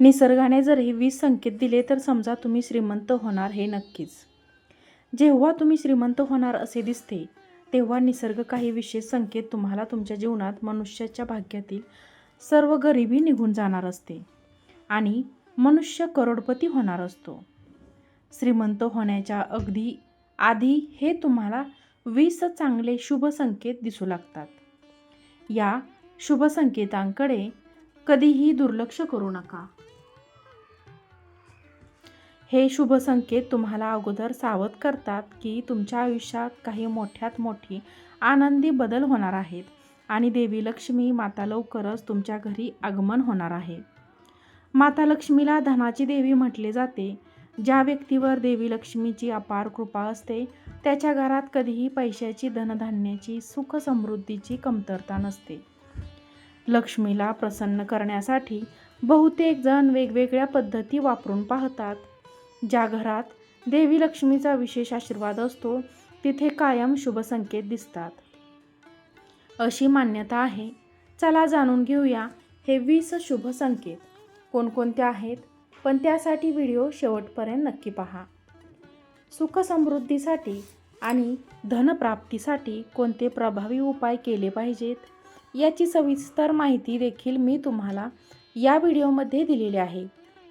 निसर्गाने जर हे वीस संकेत दिले तर समजा तुम्ही श्रीमंत होणार हे नक्कीच. जेव्हा तुम्ही श्रीमंत होणार असे दिसते तेव्हा निसर्ग काही विशेष संकेत तुम्हाला तुमच्या जीवनात मनुष्याच्या भाग्यातील सर्व गरिबी निघून जाणार असते आणि मनुष्य करोडपती होणार असतो. श्रीमंत होण्याच्या अगदी आधी हे तुम्हाला वीस चांगले शुभ संकेत दिसू लागतात. या शुभ संकेतांकडे कधीही दुर्लक्ष करू नका. हे शुभ संकेत तुम्हाला अगोदर सावध करतात की तुमच्या आयुष्यात काही मोठ्यात मोठी आनंदी बदल होणार आहेत आणि देवी लक्ष्मी माता लवकरच तुमच्या घरी आगमन होणार आहे. माता लक्ष्मीला धनाची देवी म्हटले जाते. ज्या व्यक्तीवर देवी लक्ष्मीची अपार कृपा असते त्याच्या घरात कधीही पैशाची धनधान्याची सुख समृद्धीची कमतरता नसते. लक्ष्मीला प्रसन्न करण्यासाठी बहुतेक जण वेगवेगळ्या पद्धती वापरून पाहतात. ज्या घरात देवी लक्ष्मीचा विशेष आशीर्वाद असतो तिथे कायम शुभसंकेत दिसतात. अशी मान्यता आहे. चला जाणून घेऊया हे वीस शुभ संकेत. कोणकोणते आहेत? पण त्यासाठी व्हिडिओ शेवटपर्यंत नक्की पहा. सुख समृद्धीसाठी आणि धनप्राप्तीसाठी कोणते प्रभावी उपाय केले पाहिजेत? याची सविस्तर माहिती देखील मी तुम्हाला या व्हिडिओमध्ये दिलेली आहे.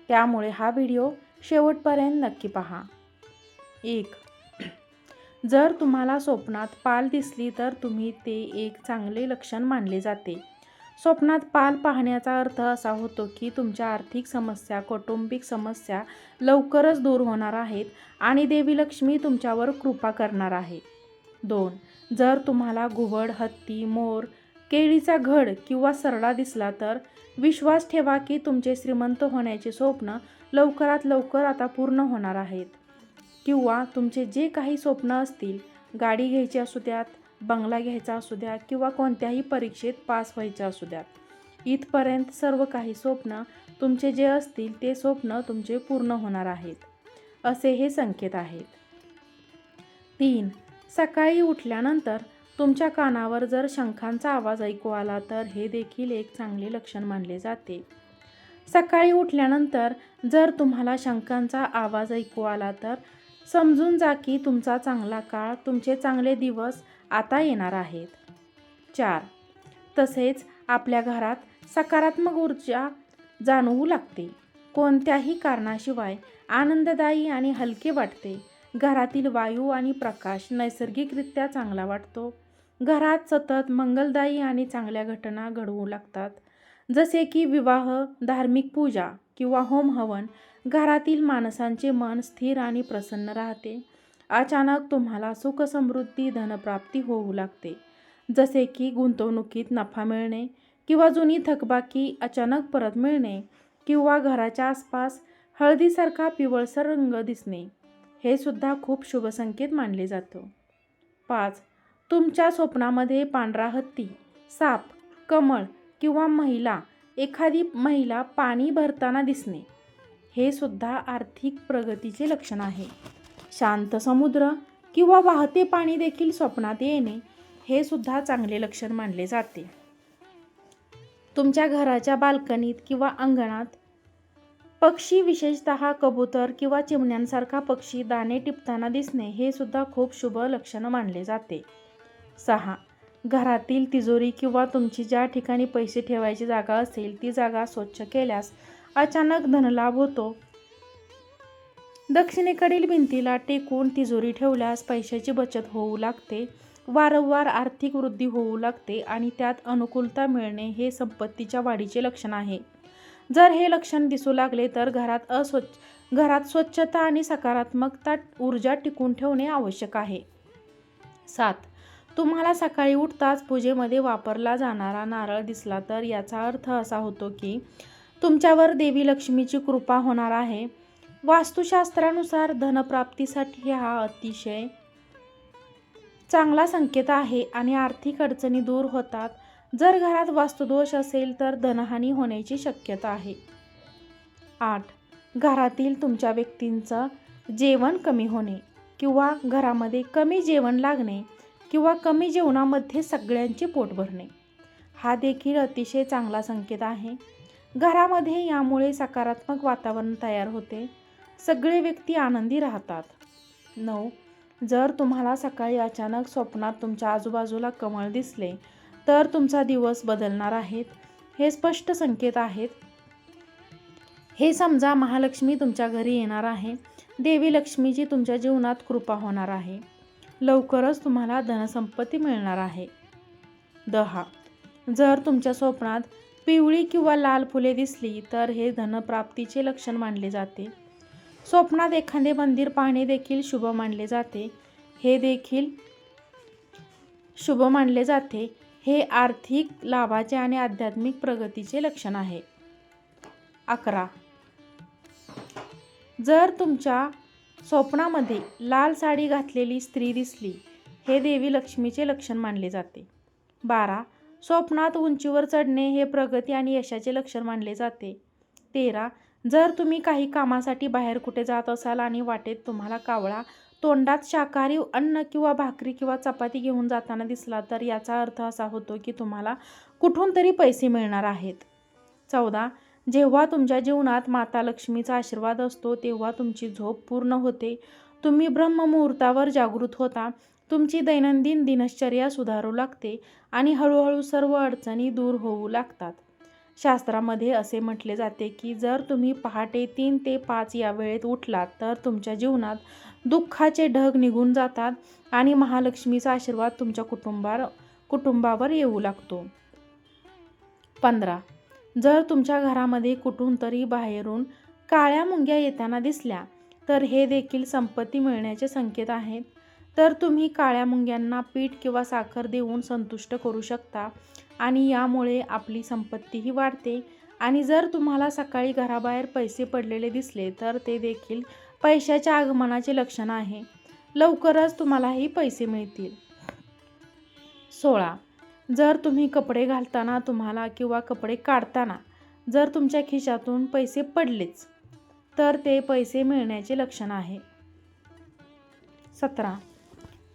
त्यामुळे हा व्हिडिओ शेवटपर्यंत नक्की पहा. एक जर तुम्हाला स्वप्नात पाल दिसली तर तुम्ही ते एक चांगले लक्षण मानले जाते. स्वप्नात पाल पाहण्याचा अर्थ असा होतो की तुमच्या आर्थिक समस्या कौटुंबिक समस्या लवकरच दूर होणार आहेत आणि देवी लक्ष्मी तुमच्यावर कृपा करणार आहे. दोन जर तुम्हाला घुबड हत्ती मोर केळीचा घड किंवा सरडा दिसला तर विश्वास ठेवा की तुमचे श्रीमंत होण्याचे स्वप्न लवकरात लवकर आता पूर्ण होणार आहेत. किंवा तुमचे जे काही स्वप्न असतील गाडी घ्यायची असू द्यात बंगला घ्यायचा असू द्या किंवा कोणत्याही परीक्षेत पास व्हायचे असू द्यात. इथपर्यंत सर्व काही स्वप्न तुमचे जे असतील ते स्वप्न तुमचे पूर्ण होणार आहेत असे हे संकेत आहेत. तीन सकाळी उठल्यानंतर तुमच्या कानावर जर शंखांचा आवाज ऐकू आला तर हे देखील एक चांगले लक्षण मानले जाते. सकाळी उठल्यानंतर जर तुम्हाला शंकांचा आवाज ऐकू आला तर समजून जा की तुमचा चांगला काळ तुमचे चांगले दिवस आता येणार आहेत. चार. तसेच आपल्या घरात सकारात्मक ऊर्जा जाणवू लागते. कोणत्याही कारणाशिवाय आनंददायी आणि हलके वाटते. घरातील वायू आणि प्रकाश नैसर्गिकरित्या चांगला वाटतो. घरात सतत मंगलदायी आणि चांगल्या घटना घडवू लागतात. जसे की विवाह धार्मिक पूजा किंवा होम हवन घरातील माणसांचे मन स्थिर आणि प्रसन्न राहते. अचानक तुम्हाला सुखसमृद्धी धनप्राप्ती होऊ लागते. जसे की गुंतवणुकीत नफा मिळणे किंवा जुनी थकबाकी अचानक परत मिळणे किंवा घराच्या आसपास हळदीसारखा पिवळसर रंग दिसणे हे सुद्धा खूप शुभसंकेत मानले जातं. पाच. तुमच्या स्वप्नामध्ये पांढरा हत्ती साप कमळ किंवा महिला एखादी महिला पाणी भरताना दिसणे हे सुद्धा आर्थिक प्रगतीचे लक्षण आहे. शांत समुद्र किंवा वाहते पाणी देखील स्वप्नात येणे हे सुद्धा चांगले लक्षण मानले जाते. तुमच्या घराच्या बाल्कनीत किंवा अंगणात पक्षी विशेषत कबूतर किंवा चिमण्यांसारखा पक्षी दाणे टिपताना दिसणे हे सुद्धा खूप शुभ लक्षण मानले जाते. सहा घरातील तिजोरी किंवा तुमची ज्या ठिकाणी पैसे ठेवायची जागा असेल ती जागा स्वच्छ केल्यास अचानक धनलाभ होतो. दक्षिणेकडील भिंतीला टेकून तिजोरी ठेवल्यास पैशाची बचत होऊ लागते वारंवार आर्थिक वृद्धी होऊ लागते आणि त्यात अनुकूलता मिळणे हे संपत्तीच्या वाढीचे लक्षण आहे. जर हे लक्षण दिसू लागले तर घरात अस्वच्छ घरात स्वच्छता आणि सकारात्मकता ऊर्जा टिकून ठेवणे आवश्यक आहे. सात. तुम्हाला सकाळी उठताच पूजेमध्ये वापरला जाणारा नारळ दिसला तर याचा अर्थ असा होतो की तुमच्यावर देवी लक्ष्मीची कृपा होणार आहे. वास्तुशास्त्रानुसार धनप्राप्तीसाठी हा अतिशय चांगला संकेत आहे आणि आर्थिक अडचणी दूर होतात. जर घरात वास्तुदोष असेल तर धनहानी होण्याची शक्यता आहे. आठ. घरातील तुमच्या व्यक्तींचं जेवण कमी होणे किंवा घरामध्ये कमी जेवण लागणे किंवा कमी जेवणामध्ये सगळ्यांचे पोट भरणे. हा देखील अतिशय चांगला संकेत आहे. घरामध्ये यामुळे सकारात्मक वातावरण तयार होते. सगळे व्यक्ती आनंदी राहतात. नऊ. जर तुम्हाला सकाळी अचानक स्वप्नात तुमच्या आजूबाजूला कमळ दिसले तर तुमचा दिवस बदलणार आहेत. हे स्पष्ट संकेत आहेत. हे समजा महालक्ष्मी तुमच्या घरी येणार आहे. देवी लक्ष्मीची तुमच्या जीवनात कृपा होणार आहे. लवकरच तुम्हाला धनसंपत्ती मिळणार आहे. दहा. जर तुमच्या स्वप्नात पिवळी किंवा लाल फुले दिसली तर हे धनप्राप्तीचे लक्षण मानले जाते. स्वप्नात एखादे मंदिर पाहणे देखील शुभ मानले जाते. हे देखील शुभ मानले जाते. हे आर्थिक लाभाचे आणि आध्यात्मिक प्रगतीचे लक्षण आहे. अकरा. जर तुमच्या स्वप्नामध्ये लाल साडी घातलेली स्त्री दिसली. हे देवी लक्ष्मीचे लक्षण मानले जाते. बारा. स्वप्नात उंचीवर चढणे हे प्रगती आणि यशाचे लक्षण मानले जाते. तेरा. जर तुम्ही काही कामासाठी बाहेर कुठे जात असाल आणि वाटेत तुम्हाला कावळा तोंडात शाकाहारी अन्न किंवा भाकरी किंवा चपाती घेऊन जाताना दिसला तर याचा अर्थ असा होतो की तुम्हाला कुठून तरी पैसे मिळणार आहेत. चौदा. जेव्हा तुमच्या जीवनात माता लक्ष्मीचा आशीर्वाद असतो तेव्हा तुमची झोप पूर्ण होते. तुम्ही ब्रह्ममुहूर्तावर जागृत होता. तुमची दैनंदिन दिनश्चर्या सुधारू लागते आणि हळूहळू सर्व अडचणी दूर होऊ लागतात. शास्त्रामध्ये असे म्हटले जाते की जर तुम्ही पहाटे तीन ते पाच या वेळेत उठलात तर तुमच्या जीवनात दुःखाचे ढग निघून जातात आणि महालक्ष्मीचा आशीर्वाद तुमच्या कुटुंबावर कुटुंबावर येऊ लागतो. पंधरा जर तुमच्या घरामध्ये कुठून तरी बाहेरून काळ्या मुंग्या येताना दिसल्या तर हे देखील संपत्ती मिळण्याचे संकेत आहेत. तर तुम्ही काळ्या मुंग्यांना पीठ किंवा साखर देऊन संतुष्ट करू शकता आणि यामुळे आपली संपत्तीही वाढते. आणि जर तुम्हाला सकाळी घराबाहेर पैसे पडलेले दिसले तर ते देखील पैशाच्या आगमनाचे लक्षण आहे. लवकरच तुम्हालाही पैसे मिळतील. सोळा जर तुम्ही कपडे घालताना तुम्हाला किंवा कपडे काढताना जर तुमच्या खिशातून पैसे पडलेच तर ते पैसे मिळण्याचे लक्षण आहे. सतरा.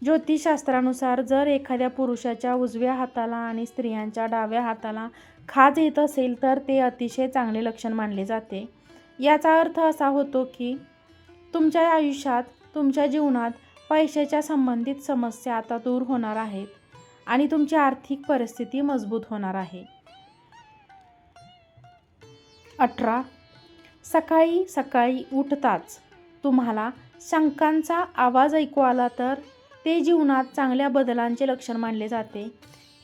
ज्योतिषशास्त्रानुसार जर एखाद्या पुरुषाच्या उजव्या हाताला आणि स्त्रियांच्या डाव्या हाताला खाज येत असेल तर ते अतिशय चांगले लक्षण मानले जाते. याचा अर्थ असा होतो की तुमच्या आयुष्यात तुमच्या जीवनात पैशाच्या संबंधित समस्या आता दूर होणार आहेत. आणि तुमची आर्थिक परिस्थिती मजबूत होणार आहे. अठरा. सकाळी सकाळी उठताच तुम्हाला शंकांचा आवाज ऐकू आला तर ते जीवनात चांगल्या बदलांचे लक्षण मानले जाते.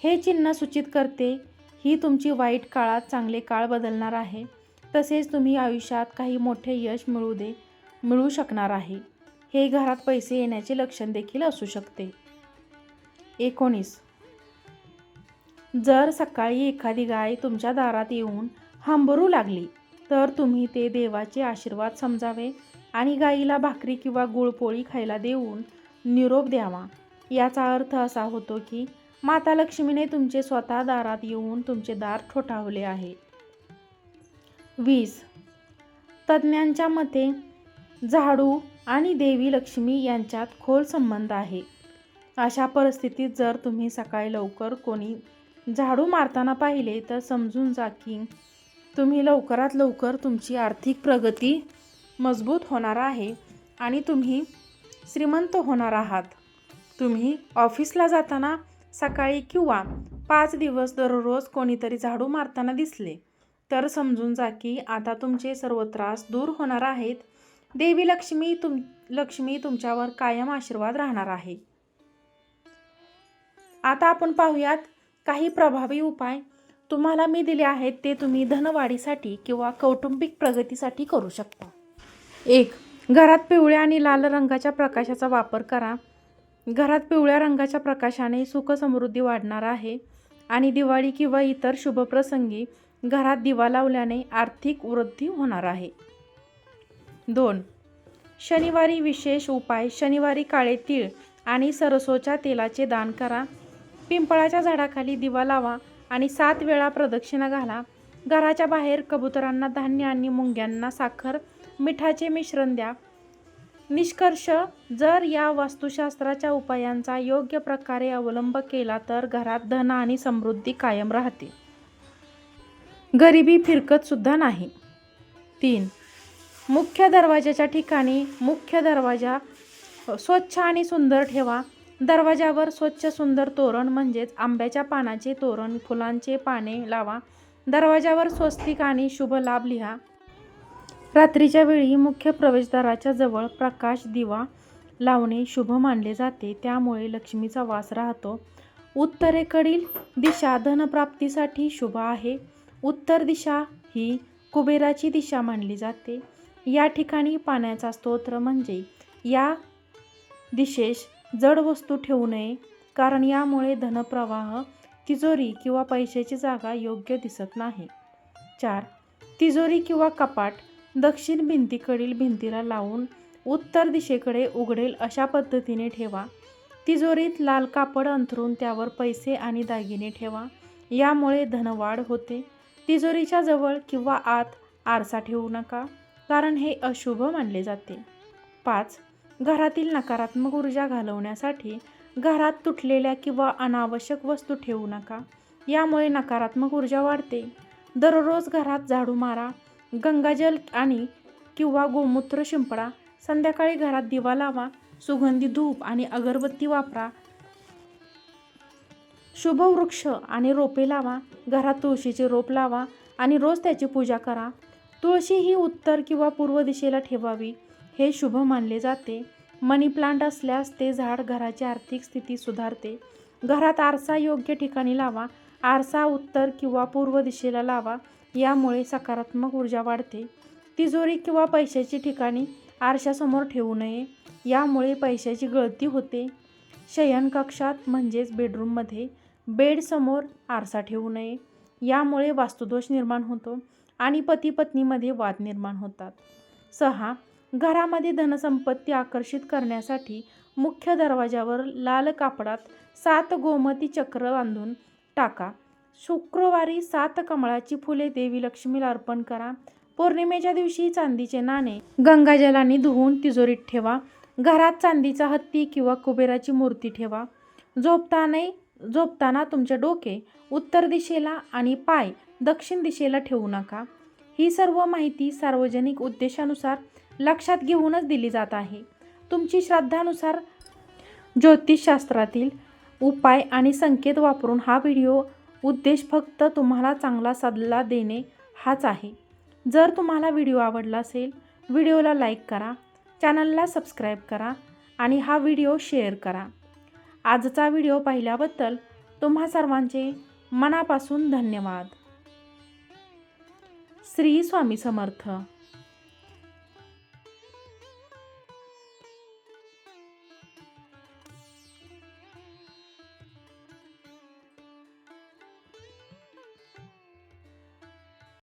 हे चिन्ह सूचित करते ही तुमची वाईट काळात चांगले काळ बदलणार आहे. तसेच तुम्ही आयुष्यात काही मोठे यश मिळू दे मिळू शकणार आहे. हे घरात पैसे येण्याचे लक्षण देखील असू शकते. एकोणीस. जर सकाळी एखादी गाय तुमच्या दारात येऊन हंबरू लागली तर तुम्ही ते देवाचे आशीर्वाद समजावे आणि गाईला भाकरी किंवा गुळपोळी खायला देऊन निरोप द्यावा. याचा अर्थ असा होतो की माता लक्ष्मीने तुमचे स्वतः दारात येऊन तुमचे दार ठोठावले आहे. वीस. तज्ज्ञांच्या मते झाडू आणि देवी लक्ष्मी यांच्यात खोल संबंध आहे. अशा परिस्थितीत जर तुम्ही सकाळी लवकर कोणी झाडू मारताना पाहिले तर समजून जा की तुम्ही लवकरात लवकर तुमची आर्थिक प्रगती मजबूत होणार आहे आणि तुम्ही श्रीमंत होणार आहात. तुम्ही ऑफिसला जाताना सकाळी किंवा पाच दिवस दररोज कोणीतरी झाडू मारताना दिसले. तर समजून जा की आता तुमचे सर्व त्रास दूर होणार आहेत. देवी लक्ष्मी तुम लक्ष्मी तुमच्यावर कायम आशीर्वाद राहणार आहे. आता आपण पाहूयात काही प्रभावी उपाय तुम्हाला मी दिले आहेत ते तुम्ही धनवाढीसाठी किंवा कौटुंबिक प्रगतीसाठी करू शकता. एक घरात पिवळ्या आणि लाल रंगाच्या प्रकाशाचा वापर करा. घरात पिवळ्या रंगाच्या प्रकाशाने सुखसमृद्धी वाढणार आहे आणि दिवाळी किंवा इतर शुभप्रसंगी घरात दिवा लावल्याने आर्थिक वृद्धी होणार आहे. दोन शनिवारी विशेष उपाय शनिवारी काळे तीळ आणि सरसोच्या तेलाचे दान करा. पिंपळाच्या झाडाखाली दिवा लावा आणि सात वेळा प्रदक्षिणा घाला. घराच्या बाहेर कबुतरांना धान्य आणि मुंग्यांना साखर मिठाचे मिश्रण द्या. निष्कर्ष जर या वास्तुशास्त्राच्या उपायांचा योग्य प्रकारे अवलंब केला तर घरात धन आणि समृद्धी कायम राहते. गरिबी फिरकतसुद्धा नाही. तीन मुख्य दरवाजाच्या ठिकाणी मुख्य दरवाजा स्वच्छ आणि सुंदर ठेवा. दरवाजावर स्वच्छ सुंदर तोरण म्हणजेच आंब्याच्या पानाचे तोरण फुलांचे पाने लावा. दरवाजावर स्वस्तिक आणि शुभ लाभ लिहा. रात्रीच्या वेळी मुख्य प्रवेशद्वाराच्या जवळ प्रकाश दिवा लावणे शुभ मानले जाते. त्यामुळे लक्ष्मीचा वास राहतो. उत्तरेकडील दिशा धनप्राप्तीसाठी शुभ आहे. उत्तर दिशा ही कुबेराची दिशा मानली जाते. या ठिकाणी पाण्याचा स्तोत्र म्हणजे या दिशेस जड वस्तू ठेवू नये कारण यामुळे धनप्रवाह तिजोरी किंवा पैशाची जागा योग्य दिसत नाही. चार तिजोरी किंवा कपाट दक्षिण भिंतीकडील भिंतीला लावून उत्तर दिशेकडे उघडेल अशा पद्धतीने ठेवा. तिजोरीत लाल कापड अंथरून त्यावर पैसे आणि दागिने ठेवा. यामुळे धनवाढ होते. तिजोरीच्या जवळ किंवा आत आरसा ठेवू नका कारण हे अशुभ मानले जाते. पाच घरातील नकारात्मक ऊर्जा घालवण्यासाठी घरात तुटलेल्या किंवा अनावश्यक वस्तू ठेवू नका. यामुळे नकारात्मक ऊर्जा वाढते. दररोज घरात झाडू मारा गंगाजल आणि किंवा गोमूत्र शिंपडा संध्याकाळी घरात दिवा लावा सुगंधी धूप आणि अगरबत्ती वापरा. शुभ वृक्ष आणि रोपे लावा घरात तुळशीचे रोप लावा आणि रोज त्याची पूजा करा. तुळशी ही उत्तर किंवा पूर्व दिशेला ठेवावी. हे शुभ मानले जाते. मनी प्लांट असल्यास ते झाड घराची आर्थिक स्थिती सुधारते. घरात आरसा योग्य ठिकाणी लावा. आरसा उत्तर किंवा पूर्व दिशेला लावा. यामुळे सकारात्मक ऊर्जा वाढते. तिजोरी किंवा पैशाची ठिकाणी आरशासमोर ठेवू नये. यामुळे पैशाची गळती होते. शयनकक्षात म्हणजेच बेडरूममध्ये बेडसमोर आरसा ठेवू नये. यामुळे वास्तुदोष निर्माण होतो आणि पती पत्नीमध्ये वाद निर्माण होतात. सहा घरामध्ये धनसंपत्ती आकर्षित करण्यासाठी मुख्य दरवाजावर लाल कापडात सात गोमती चक्र बांधून टाका. शुक्रवारी सात कमळाची फुले देवी लक्ष्मीला अर्पण करा. पौर्णिमेच्या दिवशी चांदीचे नाणे गंगाजलाने धुवून तिजोरीत ठेवा. घरात चांदीचा हत्ती किंवा कुबेराची मूर्ती ठेवा. झोपताना झोपताना तुमचे डोके उत्तर दिशेला आणि पाय दक्षिण दिशेला ठेवू नका. ही सर्व माहिती सार्वजनिक उद्देशानुसार लक्षात घेऊनच दिली जात आहे. तुमची श्रद्धानुसार ज्योतिषशास्त्रातील उपाय आणि संकेत वापरून हा व्हिडिओ उद्देश फक्त तुम्हाला चांगला सल्ला देणे हाच आहे. जर तुम्हाला व्हिडिओ आवडला असेल व्हिडिओला लाईक करा चॅनलला सबस्क्राईब करा आणि हा व्हिडिओ शेअर करा. आजचा व्हिडिओ पाहिल्याबद्दल तुम्हा सर्वांचे मनापासून धन्यवाद. श्री स्वामी समर्थ.